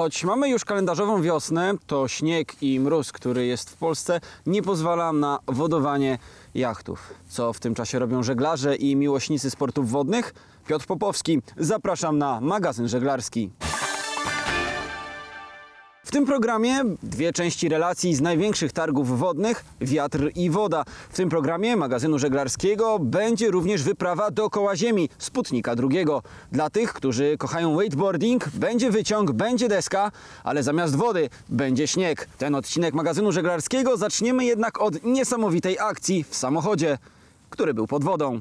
Choć mamy już kalendarzową wiosnę, to śnieg i mróz, który jest w Polsce, nie pozwala na wodowanie jachtów. Co w tym czasie robią żeglarze i miłośnicy sportów wodnych? Piotr Popowski, zapraszam na magazyn żeglarski. W tym programie dwie części relacji z największych targów wodnych Wiatr i Woda. W tym programie magazynu żeglarskiego będzie również wyprawa dookoła Ziemi Sputnika II. Dla tych, którzy kochają wakeboarding, będzie wyciąg, będzie deska, ale zamiast wody będzie śnieg. Ten odcinek magazynu żeglarskiego zaczniemy jednak od niesamowitej akcji w samochodzie, który był pod wodą.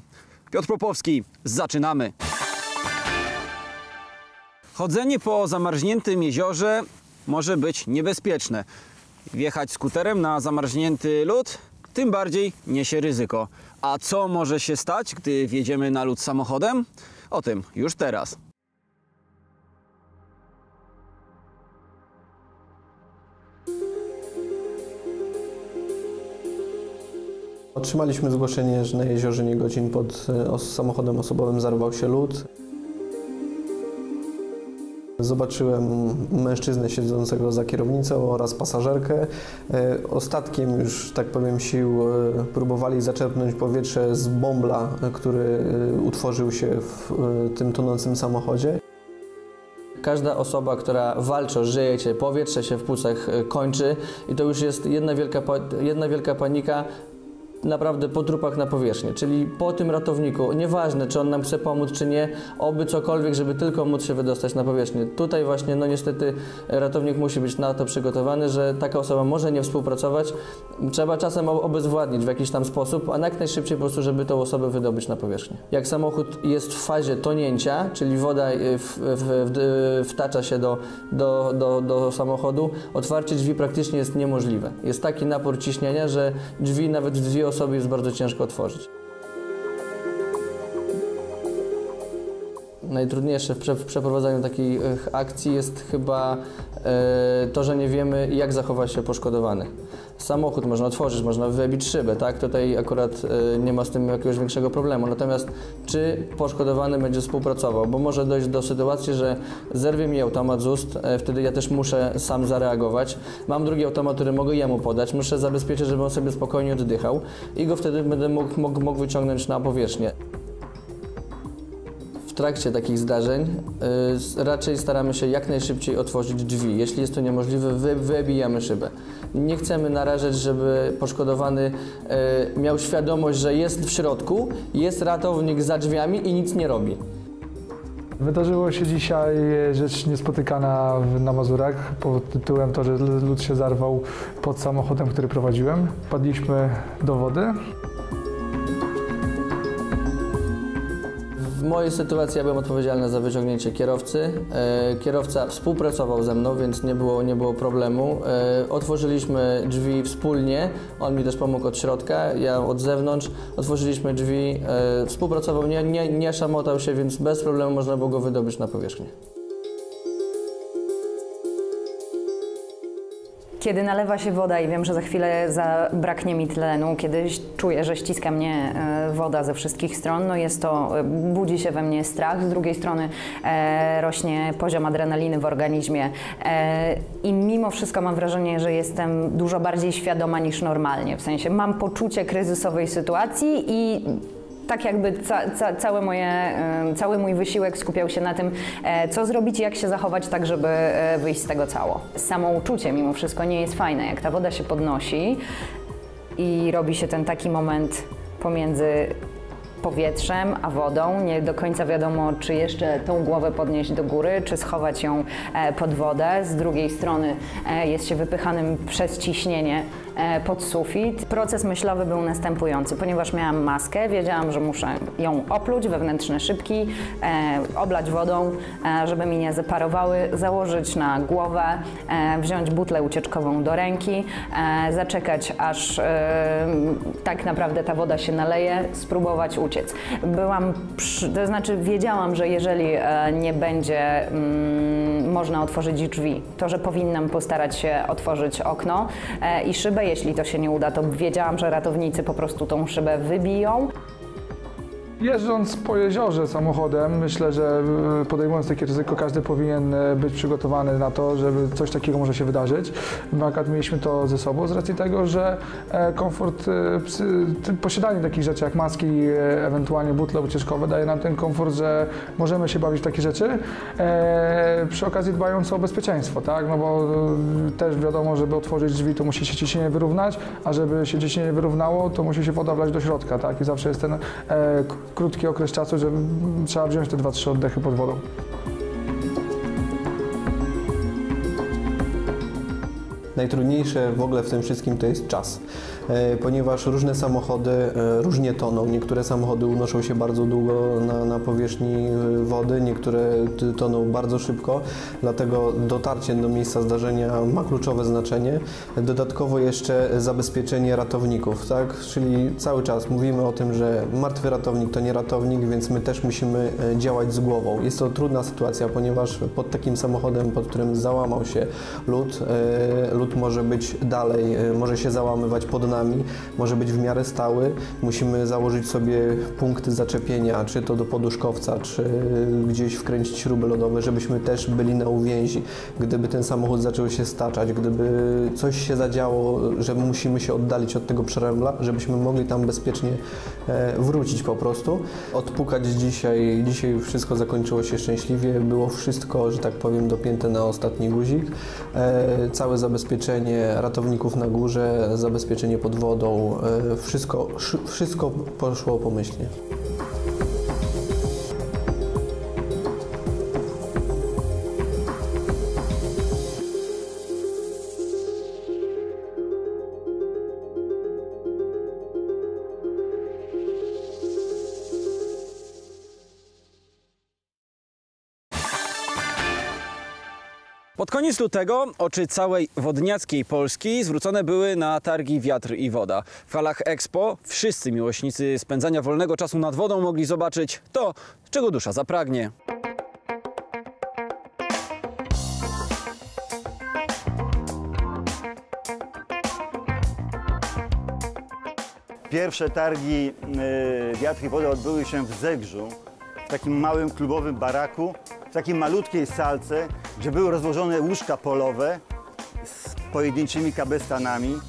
Piotr Popowski, zaczynamy. Chodzenie po zamarzniętym jeziorze może być niebezpieczne. Wjechać skuterem na zamarznięty lód tym bardziej niesie ryzyko. A co może się stać, gdy wjedziemy na lód samochodem? O tym już teraz. Otrzymaliśmy zgłoszenie, że na jeziorze Niegodzin pod e, samochodem osobowym zarwał się lód. Zobaczyłem mężczyznę siedzącego za kierownicą oraz pasażerkę. E, Ostatkiem już, tak powiem, sił e, próbowali zaczerpnąć powietrze z bąbla, e, który e, utworzył się w tym tonącym samochodzie. Każda osoba, która walczy o życie, powietrze się w płucach kończy i to już jest jedna wielka, jedna wielka panika naprawdę po trupach na powierzchni. Czyli po tym ratowniku, nieważne czy on nam chce pomóc, czy nie, oby cokolwiek, żeby tylko móc się wydostać na powierzchnię. Tutaj właśnie, no niestety ratownik musi być na to przygotowany, że taka osoba może nie współpracować. Trzeba czasem obezwładnić w jakiś tam sposób, a jak najszybciej po prostu, żeby tą osobę wydobyć na powierzchnię. Jak samochód jest w fazie tonięcia, czyli woda y, w, w, w, wtacza się do, do, do, do samochodu, otwarcie drzwi praktycznie jest niemożliwe. Jest taki napór ciśnienia, że drzwi nawet w osoby jest bardzo ciężko otworzyć. Najtrudniejsze w, prze, w przeprowadzaniu takich akcji jest chyba e, to, że nie wiemy, jak zachowa się poszkodowany. Samochód można otworzyć, można wybić szybę, tak? Tutaj akurat e, nie ma z tym jakiegoś większego problemu. Natomiast czy poszkodowany będzie współpracował? Bo może dojść do sytuacji, że zerwie mi automat z ust, e, wtedy ja też muszę sam zareagować. Mam drugi automat, który mogę jemu podać, muszę zabezpieczyć, żeby on sobie spokojnie oddychał i go wtedy będę mógł, mógł, mógł wyciągnąć na powierzchnię. Trakcie takich zdarzeń y, raczej staramy się jak najszybciej otworzyć drzwi. Jeśli jest to niemożliwe, wy, wybijamy szybę. Nie chcemy narażać, żeby poszkodowany y, miał świadomość, że jest w środku, jest ratownik za drzwiami i nic nie robi. Wydarzyło się dzisiaj rzecz niespotykana na Mazurach pod tytułem to, że lód się zarwał pod samochodem, który prowadziłem. Padliśmy do wody. Mojej sytuacji ja byłem odpowiedzialny za wyciągnięcie kierowcy. E, kierowca współpracował ze mną, więc nie było, nie było problemu. E, otworzyliśmy drzwi wspólnie, on mi też pomógł od środka, ja od zewnątrz. Otworzyliśmy drzwi, e, współpracował, nie, nie, nie szamotał się, więc bez problemu można było go wydobyć na powierzchnię. Kiedy nalewa się woda i wiem, że za chwilę zabraknie mi tlenu, kiedy czuję, że ściska mnie e, woda ze wszystkich stron, no jest to, e, budzi się we mnie strach, z drugiej strony e, rośnie poziom adrenaliny w organizmie e, i mimo wszystko mam wrażenie, że jestem dużo bardziej świadoma niż normalnie, w sensie mam poczucie kryzysowej sytuacji i tak jakby ca, ca, całe moje, cały mój wysiłek skupiał się na tym, e, co zrobić i jak się zachować tak, żeby e, wyjść z tego cało. Samo uczucie mimo wszystko nie jest fajne. Jak ta woda się podnosi i robi się ten taki moment pomiędzy powietrzem a wodą. Nie do końca wiadomo, czy jeszcze tą głowę podnieść do góry, czy schować ją e, pod wodę. Z drugiej strony jest się wypychanym przez ciśnienie pod sufit. Proces myślowy był następujący. Ponieważ miałam maskę, wiedziałam, że muszę ją opluć, wewnętrzne szybki, e, oblać wodą, e, żeby mi nie zaparowały, założyć na głowę, e, wziąć butlę ucieczkową do ręki, e, zaczekać aż e, tak naprawdę ta woda się naleje, spróbować uciec. Byłam, przy, to znaczy wiedziałam, że jeżeli e, nie będzie mm, można otworzyć drzwi, to że powinnam postarać się otworzyć okno e, i szybę. Jeśli to się nie uda, to wiedziałam, że ratownicy po prostu tą szybę wybiją. Jeżdżąc po jeziorze samochodem, myślę, że e, podejmując takie ryzyko, każdy powinien e, być przygotowany na to, żeby coś takiego może się wydarzyć. My akurat mieliśmy to ze sobą z racji tego, że e, komfort, posiadanie takich rzeczy jak maski, ewentualnie butle ucieczkowe daje nam ten komfort, że możemy się bawić w takie rzeczy, przy okazji dbając o bezpieczeństwo, tak? No bo też wiadomo, żeby otworzyć drzwi, to musi się ciśnienie wyrównać, a żeby się ciśnienie wyrównało, to musi się woda wlać do środka, tak? I zawsze jest ten krótki okres czasu, że trzeba wziąć te 2-3 oddechy pod wodą. Najtrudniejsze w ogóle w tym wszystkim to jest czas, e, ponieważ różne samochody e, różnie toną. Niektóre samochody unoszą się bardzo długo na, na powierzchni e, wody, niektóre toną bardzo szybko, dlatego dotarcie do miejsca zdarzenia ma kluczowe znaczenie. Dodatkowo jeszcze zabezpieczenie ratowników, tak? czyli cały czas mówimy o tym, że martwy ratownik to nie ratownik, więc my też musimy działać z głową. Jest to trudna sytuacja, ponieważ pod takim samochodem, pod którym załamał się lód, e, może być dalej, e, może się załamywać pod nami, może być w miarę stały. Musimy założyć sobie punkty zaczepienia, czy to do poduszkowca, czy gdzieś wkręcić śruby lodowe, żebyśmy też byli na uwięzi. Gdyby ten samochód zaczął się staczać, gdyby coś się zadziało, że musimy się oddalić od tego przerębla, żebyśmy mogli tam bezpiecznie e, wrócić po prostu. Odpukać dzisiaj, dzisiaj wszystko zakończyło się szczęśliwie, było wszystko, że tak powiem, dopięte na ostatni guzik. E, całe zabezpieczenie ratowników na górze, zabezpieczenie pod wodą, e, wszystko, szy- wszystko poszło pomyślnie. Pod koniec lutego oczy całej wodniackiej Polski zwrócone były na targi Wiatr i Woda. W halach Expo wszyscy miłośnicy spędzania wolnego czasu nad wodą mogli zobaczyć to, czego dusza zapragnie. Pierwsze targi y, Wiatr i Woda odbyły się w Zegrzu, w takim małym klubowym baraku, w takiej malutkiej salce, gdzie były rozłożone łóżka polowe z pojedynczymi kabestanami.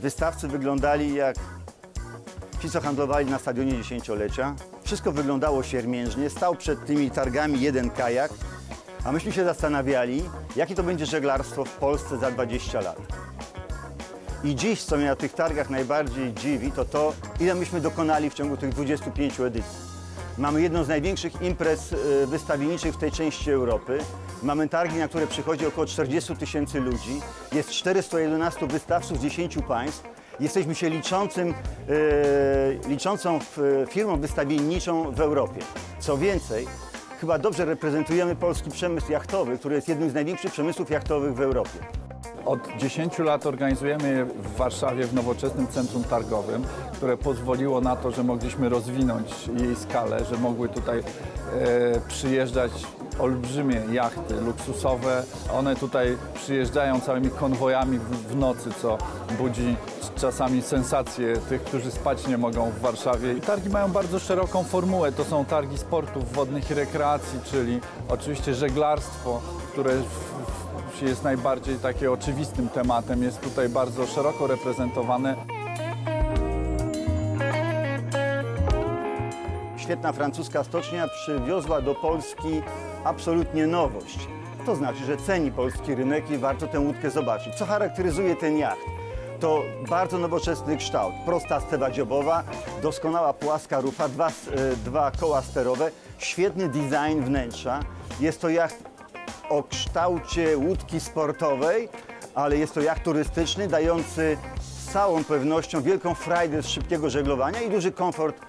Wystawcy wyglądali jak ci, co handlowali na stadionie dziesięciolecia. Wszystko wyglądało siermiężnie. Stał przed tymi targami jeden kajak, a myśmy się zastanawiali, jakie to będzie żeglarstwo w Polsce za 20 lat. I dziś, co mnie na tych targach najbardziej dziwi, to to, ile myśmy dokonali w ciągu tych 25 edycji. Mamy jedną z największych imprez y, wystawienniczych w tej części Europy. Mamy targi, na które przychodzi około 40 tysięcy ludzi. Jest 411 wystawców z 10 państw. Jesteśmy się liczącym, y, liczącą f- firmą wystawienniczą w Europie. Co więcej, chyba dobrze reprezentujemy polski przemysł jachtowy, który jest jednym z największych przemysłów jachtowych w Europie. Od 10 lat organizujemy je w Warszawie w nowoczesnym centrum targowym, które pozwoliło na to, że mogliśmy rozwinąć jej skalę, że mogły tutaj e, przyjeżdżać olbrzymie jachty luksusowe. One tutaj przyjeżdżają całymi konwojami w, nocy, co budzi czasami sensację tych, którzy spać nie mogą w Warszawie. Targi mają bardzo szeroką formułę. To są targi sportów wodnych i rekreacji, czyli oczywiście żeglarstwo, które jest najbardziej takie oczywistym tematem, jest tutaj bardzo szeroko reprezentowane. Świetna francuska stocznia przywiozła do Polski absolutnie nowość. To znaczy, że ceni polski rynek i warto tę łódkę zobaczyć. Co charakteryzuje ten jacht? To bardzo nowoczesny kształt. Prosta stewa dziobowa, doskonała płaska rufa, dwa, e, dwa koła sterowe, świetny design wnętrza. Jest to jacht o kształcie łódki sportowej, ale jest to jacht turystyczny, dający z całą pewnością wielką frajdę z szybkiego żeglowania i duży komfort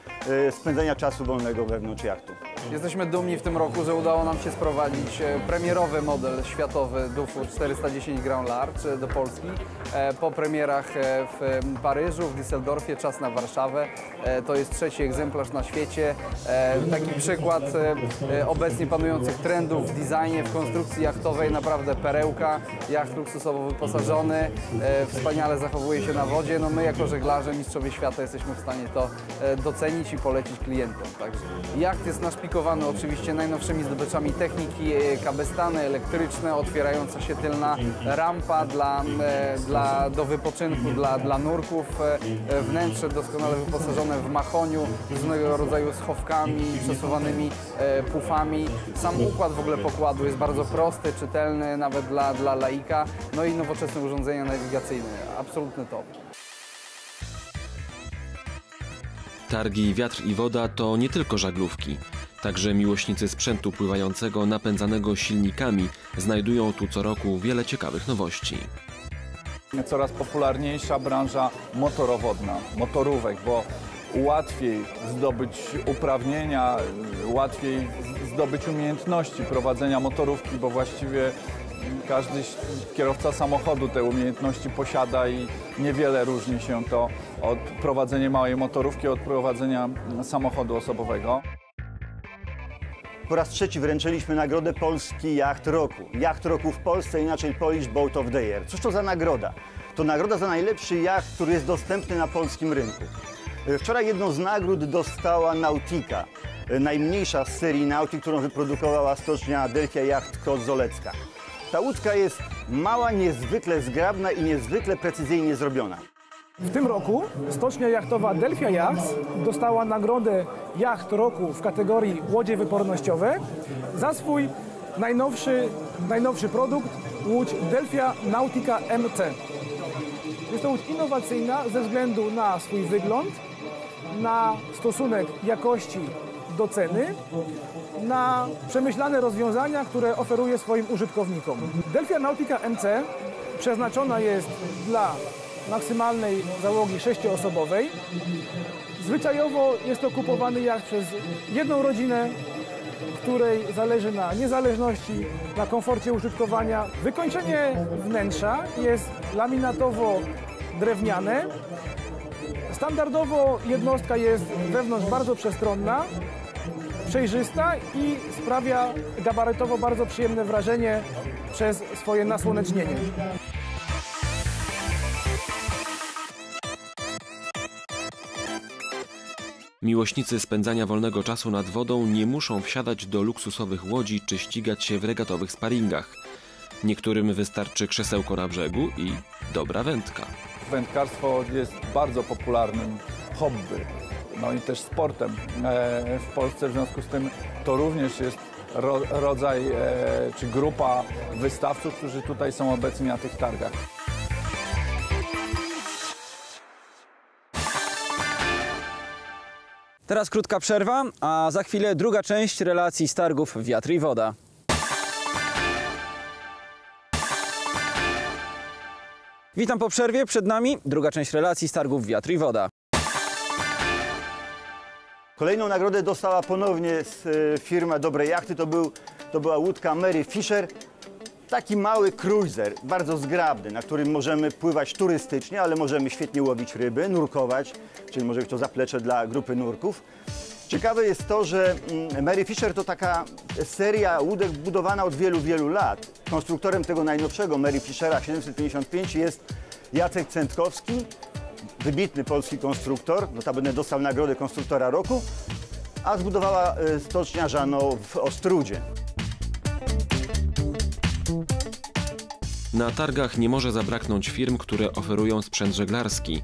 e, spędzania czasu wolnego wewnątrz jachtu. Jesteśmy dumni w tym roku, że udało nam się sprowadzić e, premierowy model światowy Dufu 410 Grand Large e, do Polski. E, Po premierach w Paryżu, w Düsseldorfie, czas na Warszawę. To jest trzeci egzemplarz na świecie. Taki przykład obecnie panujących trendów w designie, w konstrukcji jachtowej, naprawdę perełka. Jacht luksusowo wyposażony, wspaniale zachowuje się na wodzie. No my jako żeglarze, mistrzowie świata jesteśmy w stanie to docenić i polecić klientom. Także jacht jest naszpikowany oczywiście najnowszymi zdobyczami techniki, e, kabestany elektryczne, otwierająca się tylna rampa dla, e, dla, do wypoczynku dla, dla nurków, e, wnętrze doskonale wyposażone w machoniu, różnego rodzaju schowkami, przesuwanymi pufami. Sam układ w ogóle pokładu jest bardzo prosty, czytelny nawet dla, dla laika, no i nowoczesne urządzenia nawigacyjne. Absolutny top. Targi Wiatr i Woda to nie tylko żaglówki. Także miłośnicy sprzętu pływającego napędzanego silnikami znajdują tu co roku wiele ciekawych nowości. Coraz popularniejsza branża motorowodna, motorówek, bo łatwiej zdobyć uprawnienia, łatwiej zdobyć umiejętności prowadzenia motorówki, bo właściwie każdy kierowca samochodu te umiejętności posiada i niewiele różni się to od prowadzenia małej motorówki od prowadzenia samochodu osobowego. Po raz trzeci wręczyliśmy nagrodę Polski Jacht Roku. Jacht Roku w Polsce, inaczej Polish Boat of the Year. Cóż to za nagroda? To nagroda za najlepszy jacht, który jest dostępny na polskim rynku. E, Wczoraj jedną z nagród dostała Nautika, e, najmniejsza z serii Nautik, którą wyprodukowała stocznia Delfia Yacht Cross Zolecka. Ta łódka jest mała, niezwykle zgrabna i niezwykle precyzyjnie zrobiona. W tym roku stocznia jachtowa Delfia Yachts dostała nagrodę Jacht Roku w kategorii łodzie wypornościowe za swój najnowszy, najnowszy produkt, łódź Delfia Nautica MC. Jest to łódź innowacyjna ze względu na swój wygląd, na stosunek jakości do ceny, na przemyślane rozwiązania, które oferuje swoim użytkownikom. Delfia Nautica MC przeznaczona jest dla maksymalnej załogi sześcioosobowej. Zwyczajowo jest to kupowany jacht przez jedną rodzinę, której zależy na niezależności, na komforcie użytkowania. Wykończenie wnętrza jest laminatowo-drewniane. Standardowo jednostka jest wewnątrz bardzo przestronna, przejrzysta i sprawia gabarytowo bardzo przyjemne wrażenie przez swoje nasłonecznienie. Miłośnicy spędzania wolnego czasu nad wodą nie muszą wsiadać do luksusowych łodzi czy ścigać się w regatowych sparingach. Niektórym wystarczy krzesełko na brzegu i dobra wędka. Wędkarstwo jest bardzo popularnym hobby, no i też sportem e, w Polsce. W związku z tym to również jest ro, rodzaj e, czy grupa wystawców, którzy tutaj są obecni na tych targach. Teraz krótka przerwa, a za chwilę druga część relacji z targów Wiatr i Woda. Witam po przerwie, przed nami druga część relacji z targów Wiatr i Woda. Kolejną nagrodę dostała ponownie e, firma Dobre Jachty. To, był, to była łódka Mary Fisher. Taki mały cruiser, bardzo zgrabny, na którym możemy pływać turystycznie, ale możemy świetnie łowić ryby, nurkować, czyli może być to zaplecze dla grupy nurków. Ciekawe jest to, że mm, Mary Fisher to taka seria łódek budowana od wielu, wielu lat. Konstruktorem tego najnowszego Mary Fishera 755 jest Jacek Centkowski, wybitny polski konstruktor, notabene dostał nagrodę konstruktora roku, a zbudowała e, stocznia Żano w Ostrudzie. Na targach nie może zabraknąć firm, które oferują sprzęt żeglarski.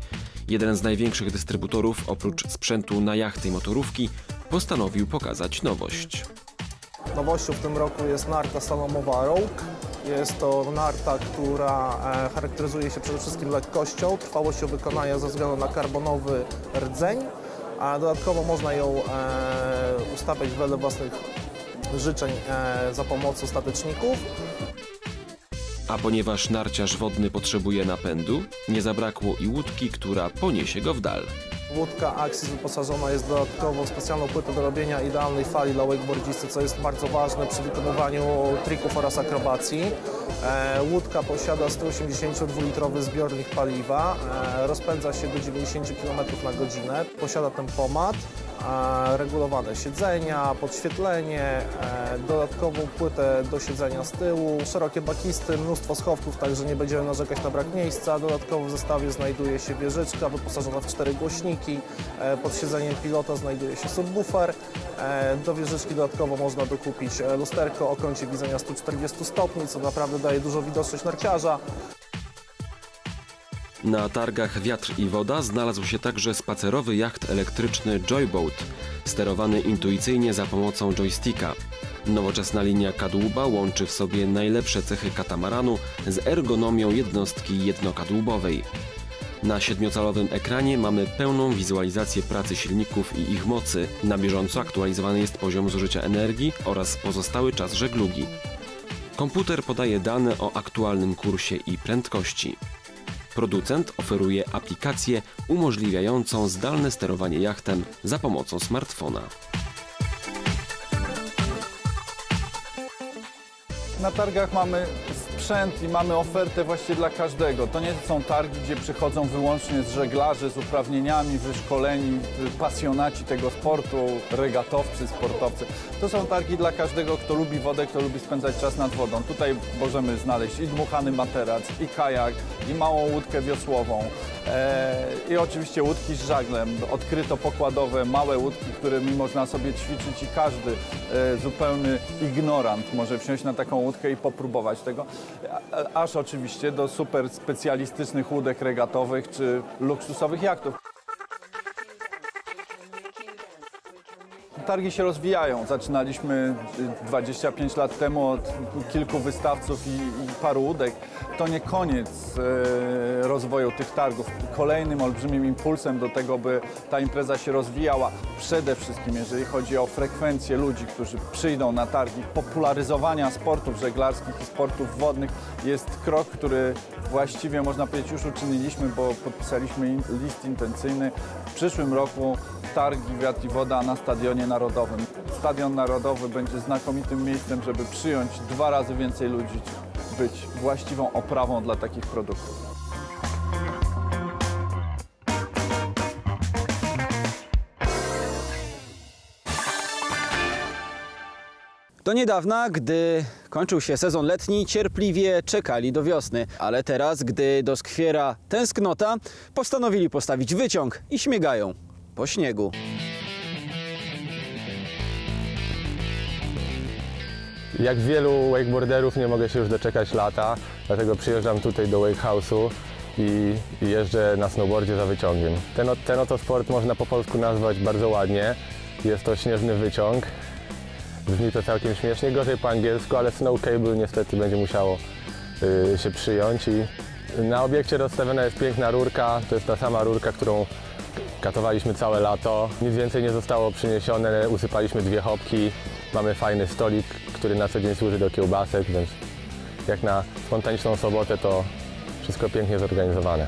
Jeden z największych dystrybutorów, oprócz sprzętu na jachty i motorówki, postanowił pokazać nowość. Nowością w tym roku jest narta salomowa Rogue. Jest to narta, która e, charakteryzuje się przede wszystkim lekkością, trwałością wykonania ze względu na karbonowy rdzeń, a dodatkowo można ją e, ustawiać wedle własnych życzeń e, za pomocą stateczników. A ponieważ narciarz wodny potrzebuje napędu, nie zabrakło i łódki, która poniesie go w dal. Łódka Axis wyposażona jest dodatkowo w specjalną płytę do robienia idealnej fali dla wakeboardzisty, co jest bardzo ważne przy wykonywaniu trików oraz akrobacji. E, Łódka posiada 182-litrowy zbiornik paliwa, e, rozpędza się do 90 km na godzinę, posiada tempomat, e, regulowane siedzenia, podświetlenie, dodatkową płytę do siedzenia z tyłu, szerokie bakisty, mnóstwo schowków, także nie będziemy narzekać na brak miejsca. Dodatkowo w zestawie znajduje się wieżyczka wyposażona w cztery głośniki, pod siedzeniem pilota znajduje się subwoofer, do wieżyczki dodatkowo można dokupić lusterko o kącie widzenia 140 stopni, co naprawdę daje dużo widoczność narciarza. Na targach Wiatr i Woda znalazł się także spacerowy jacht elektryczny Joyboat, sterowany intuicyjnie za pomocą joysticka. Nowoczesna linia kadłuba łączy w sobie najlepsze cechy katamaranu z ergonomią jednostki jednokadłubowej. Na siedmiocalowym ekranie mamy pełną wizualizację pracy silników i ich mocy. Na bieżąco aktualizowany jest poziom zużycia energii oraz pozostały czas żeglugi. Komputer podaje dane o aktualnym kursie i prędkości. Producent oferuje aplikację umożliwiającą zdalne sterowanie jachtem za pomocą smartfona. Na targach mamy sprzęt i mamy ofertę właściwie dla każdego. To nie są targi, gdzie przychodzą wyłącznie z żeglarzy, z uprawnieniami, wyszkoleni, pasjonaci tego sportu, regatowcy, sportowcy. To są targi dla każdego, kto lubi wodę, kto lubi spędzać czas nad wodą. Tutaj możemy znaleźć i dmuchany materac, i kajak, i małą łódkę wiosłową. E, I oczywiście łódki z żaglem. Odkryto pokładowe, małe łódki, którymi można sobie ćwiczyć i każdy e, zupełny ignorant może wsiąść na taką łódkę i popróbować tego. Aż oczywiście do super specjalistycznych łódek regatowych czy luksusowych jachtów. Targi się rozwijają. Zaczynaliśmy y, 25 lat temu od kilku wystawców i, i paru łódek. To nie koniec e, rozwoju tych targów. Kolejnym olbrzymim impulsem do tego, by ta impreza się rozwijała, przede wszystkim jeżeli chodzi o frekwencję ludzi, którzy przyjdą na targi, popularyzowania sportów żeglarskich i sportów wodnych jest krok, który właściwie można powiedzieć już uczyniliśmy, bo podpisaliśmy list intencyjny. W przyszłym roku targi Wiatr i Woda na Stadionie Narodowym. Stadion Narodowy będzie znakomitym miejscem, żeby przyjąć dwa razy więcej ludzi, być właściwą oprawą dla takich produktów. Do niedawna, gdy kończył się sezon letni, cierpliwie czekali do wiosny, ale teraz, gdy doskwiera tęsknota, postanowili postawić wyciąg i śmigają po śniegu. Jak wielu wakeboarderów nie mogę się już doczekać lata, dlatego przyjeżdżam tutaj do Wake House'u i jeżdżę na snowboardzie za wyciągiem. Ten, ten oto sport można po polsku nazwać bardzo ładnie. Jest to śnieżny wyciąg. Brzmi to całkiem śmiesznie, gorzej po angielsku, ale snow cable niestety będzie musiało y, się przyjąć. I na obiekcie rozstawiona jest piękna rurka, to jest ta sama rurka, którą katowaliśmy całe lato. Nic więcej nie zostało przyniesione, usypaliśmy dwie hopki, mamy fajny stolik, który na co dzień służy do kiełbasek, więc jak na spontaniczną sobotę to wszystko pięknie zorganizowane.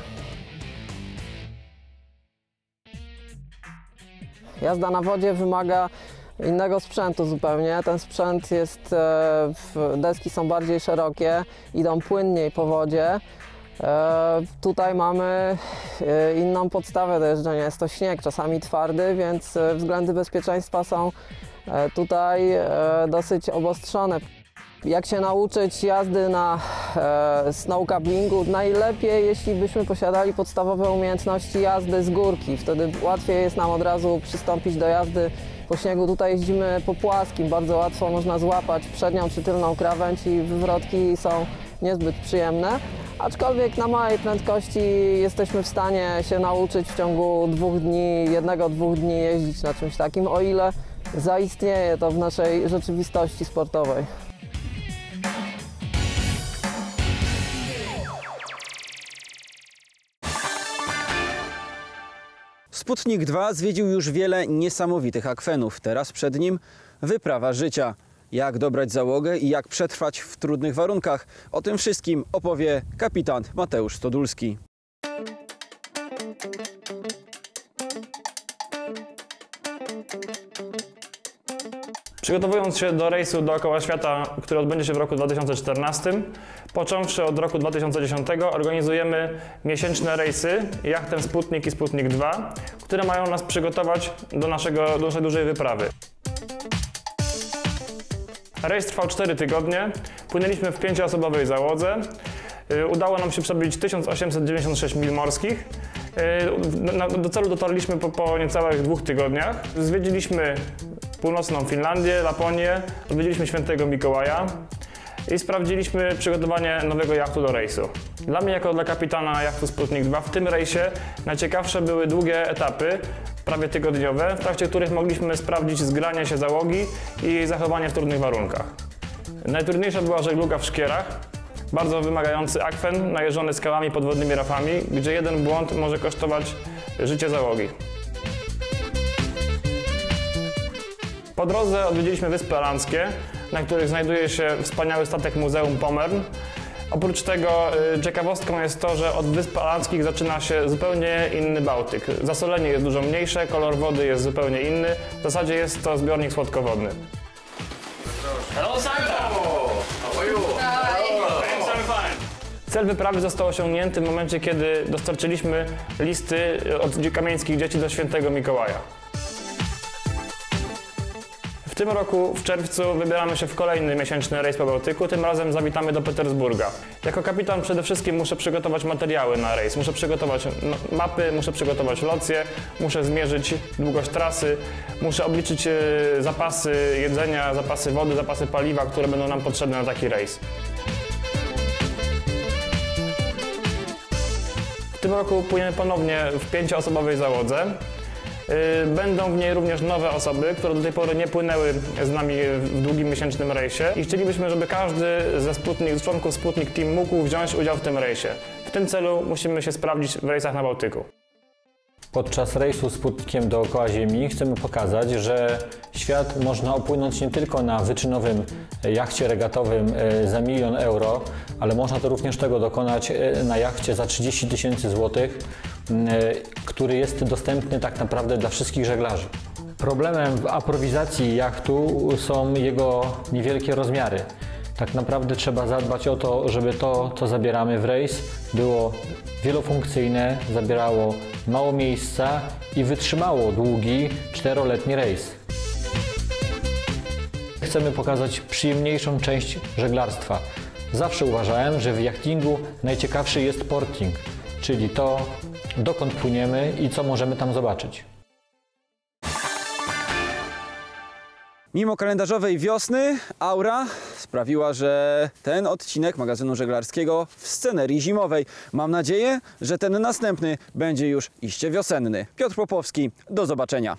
Jazda na wodzie wymaga innego sprzętu zupełnie. Ten sprzęt jest, e, deski są bardziej szerokie, idą płynniej po wodzie. E, Tutaj mamy e, inną podstawę do jeżdżenia. Jest to śnieg, czasami twardy, więc względy bezpieczeństwa są tutaj dosyć obostrzone. Jak się nauczyć jazdy na snowcablingu? Najlepiej, jeśli byśmy posiadali podstawowe umiejętności jazdy z górki. Wtedy łatwiej jest nam od razu przystąpić do jazdy po śniegu. Tutaj jeździmy po płaskim, bardzo łatwo można złapać przednią czy tylną krawędź i wywrotki są niezbyt przyjemne. Aczkolwiek na małej prędkości jesteśmy w stanie się nauczyć w ciągu dwóch dni, jednego, dwóch dni jeździć na czymś takim, o ile zaistnieje to w naszej rzeczywistości sportowej. Sputnik 2 zwiedził już wiele niesamowitych akwenów. Teraz przed nim wyprawa życia. Jak dobrać załogę i jak przetrwać w trudnych warunkach? O tym wszystkim opowie kapitan Mateusz Stodulski. Przygotowując się do rejsu dookoła świata, który odbędzie się w roku 2014, począwszy od roku 2010 organizujemy miesięczne rejsy jachtem Sputnik i Sputnik 2, które mają nas przygotować do, naszego, do naszej dużej wyprawy. Rejs trwał 4 tygodnie, płynęliśmy w pięcioosobowej załodze. Y, Udało nam się przebyć 1896 mil morskich. Y, Do celu dotarliśmy po, po niecałych dwóch tygodniach. Zwiedziliśmy północną Finlandię, Laponię, odwiedziliśmy świętego Mikołaja i sprawdziliśmy przygotowanie nowego jachtu do rejsu. Dla mnie jako dla kapitana jachtu Sputnik 2 w tym rejsie najciekawsze były długie etapy, prawie tygodniowe, w trakcie których mogliśmy sprawdzić zgranie się załogi i zachowanie w trudnych warunkach. Najtrudniejsza była żegluga w szkierach, bardzo wymagający akwen najeżony skałami podwodnymi rafami, gdzie jeden błąd może kosztować życie załogi. Po drodze odwiedziliśmy Wyspy Alandzkie, na których znajduje się wspaniały statek Muzeum Pommern. Oprócz tego y, ciekawostką jest to, że od Wysp Alandzkich zaczyna się zupełnie inny Bałtyk. Zasolenie jest dużo mniejsze, kolor wody jest zupełnie inny. W zasadzie jest to zbiornik słodkowodny. Cel wyprawy został osiągnięty w momencie, kiedy dostarczyliśmy listy od kamieńskich dzieci do świętego Mikołaja. W tym roku, w czerwcu, wybieramy się w kolejny miesięczny rejs po Bałtyku. Tym razem zawitamy do Petersburga. Jako kapitan przede wszystkim muszę przygotować materiały na rejs. Muszę przygotować mapy, muszę przygotować locje, muszę zmierzyć długość trasy, muszę obliczyć e, zapasy jedzenia, zapasy wody, zapasy paliwa, które będą nam potrzebne na taki rejs. W tym roku płyniemy ponownie w pięcioosobowej załodze. Yy, Będą w niej również nowe osoby, które do tej pory nie płynęły z nami w długim miesięcznym rejsie i chcielibyśmy, żeby każdy ze Sputnik, z członków Sputnik Team mógł wziąć udział w tym rejsie. W tym celu musimy się sprawdzić w rejsach na Bałtyku. Podczas rejsu Sputnikiem dookoła Ziemi chcemy pokazać, że świat można opłynąć nie tylko na wyczynowym jachcie regatowym e, za milion euro, ale można to również tego dokonać e, na jachcie za 30 tysięcy złotych, e, który jest dostępny tak naprawdę dla wszystkich żeglarzy. Problemem w aprowizacji jachtu są jego niewielkie rozmiary. Tak naprawdę trzeba zadbać o to, żeby to, co zabieramy w rejs, było wielofunkcyjne, zabierało mało miejsca i wytrzymało długi, czteroletni rejs. Chcemy pokazać przyjemniejszą część żeglarstwa. Zawsze uważałem, że w jachtingu najciekawszy jest porting, czyli to, dokąd płyniemy i co możemy tam zobaczyć. Mimo kalendarzowej wiosny, aura sprawiła, że ten odcinek magazynu żeglarskiego w scenerii zimowej. Mam nadzieję, że ten następny będzie już iście wiosenny. Piotr Popowski, do zobaczenia.